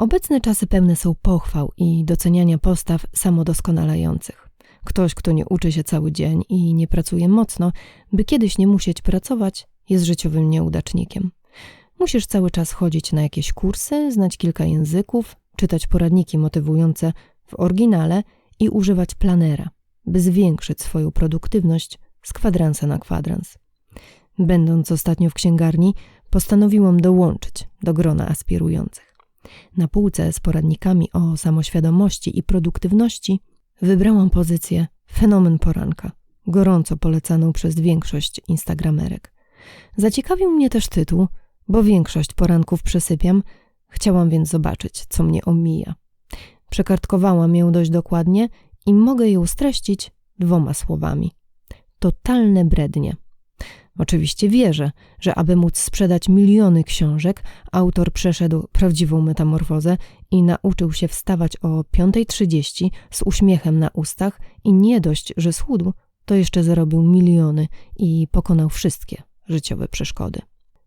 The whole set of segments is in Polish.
Obecne czasy pełne są pochwał i doceniania postaw samodoskonalających. Ktoś, kto nie uczy się cały dzień i nie pracuje mocno, by kiedyś nie musieć pracować, jest życiowym nieudacznikiem. Musisz cały czas chodzić na jakieś kursy, znać kilka języków, czytać poradniki motywujące w oryginale i używać planera, by zwiększyć swoją produktywność z kwadransa na kwadrans. Będąc ostatnio w księgarni, postanowiłam dołączyć do grona aspirujących. Na półce z poradnikami o samoświadomości i produktywności wybrałam pozycję Fenomen Poranka, gorąco polecaną przez większość instagramerek. Zaciekawił mnie też tytuł, bo większość poranków przesypiam, chciałam więc zobaczyć, co mnie omija. Przekartkowałam ją dość dokładnie i mogę ją streścić dwoma słowami. Totalne brednie. Oczywiście wierzę, że aby móc sprzedać miliony książek, autor przeszedł prawdziwą metamorfozę i nauczył się wstawać o 5.30 z uśmiechem na ustach i nie dość, że schudł, to jeszcze zarobił miliony i pokonał wszystkie życiowe przeszkody.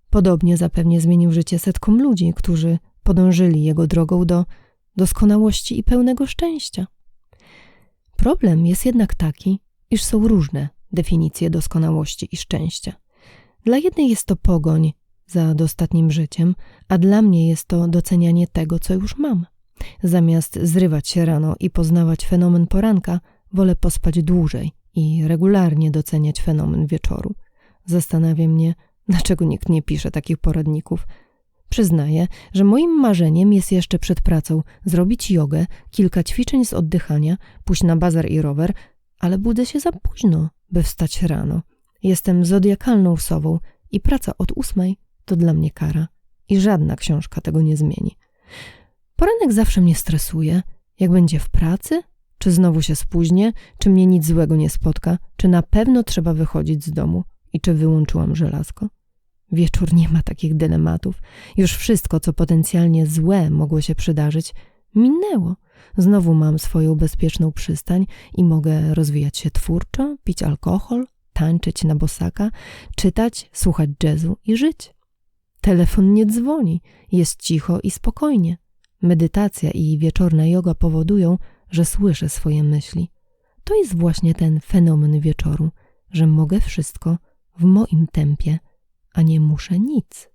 Podobnie zapewnie zmienił życie setkom ludzi, którzy podążyli jego drogą do doskonałości i pełnego szczęścia. Problem jest jednak taki, iż są różne definicje doskonałości i szczęścia. Dla jednej jest to pogoń za dostatnim życiem, a dla mnie jest to docenianie tego, co już mam. Zamiast zrywać się rano i poznawać fenomen poranka, wolę pospać dłużej i regularnie doceniać fenomen wieczoru. Zastanawia mnie, dlaczego nikt nie pisze takich poradników. Przyznaję, że moim marzeniem jest jeszcze przed pracą zrobić jogę, kilka ćwiczeń z oddychania, pójść na bazar i rower, ale budzę się za późno, by wstać rano. Jestem zodiakalną sową i praca od ósmej to dla mnie kara. I żadna książka tego nie zmieni. Poranek zawsze mnie stresuje. Jak będzie w pracy? Czy znowu się spóźnię? Czy mnie nic złego nie spotka? Czy na pewno trzeba wychodzić z domu? I czy wyłączyłam żelazko? Wieczór nie ma takich dylematów. Już wszystko, co potencjalnie złe mogło się przydarzyć, minęło. Znowu mam swoją bezpieczną przystań i mogę rozwijać się twórczo, pić alkohol, tańczyć na bosaka, czytać, słuchać jazzu i żyć. Telefon nie dzwoni, jest cicho i spokojnie. Medytacja i wieczorna yoga powodują, że słyszę swoje myśli. To jest właśnie ten fenomen wieczoru, że mogę wszystko w moim tempie, a nie muszę nic.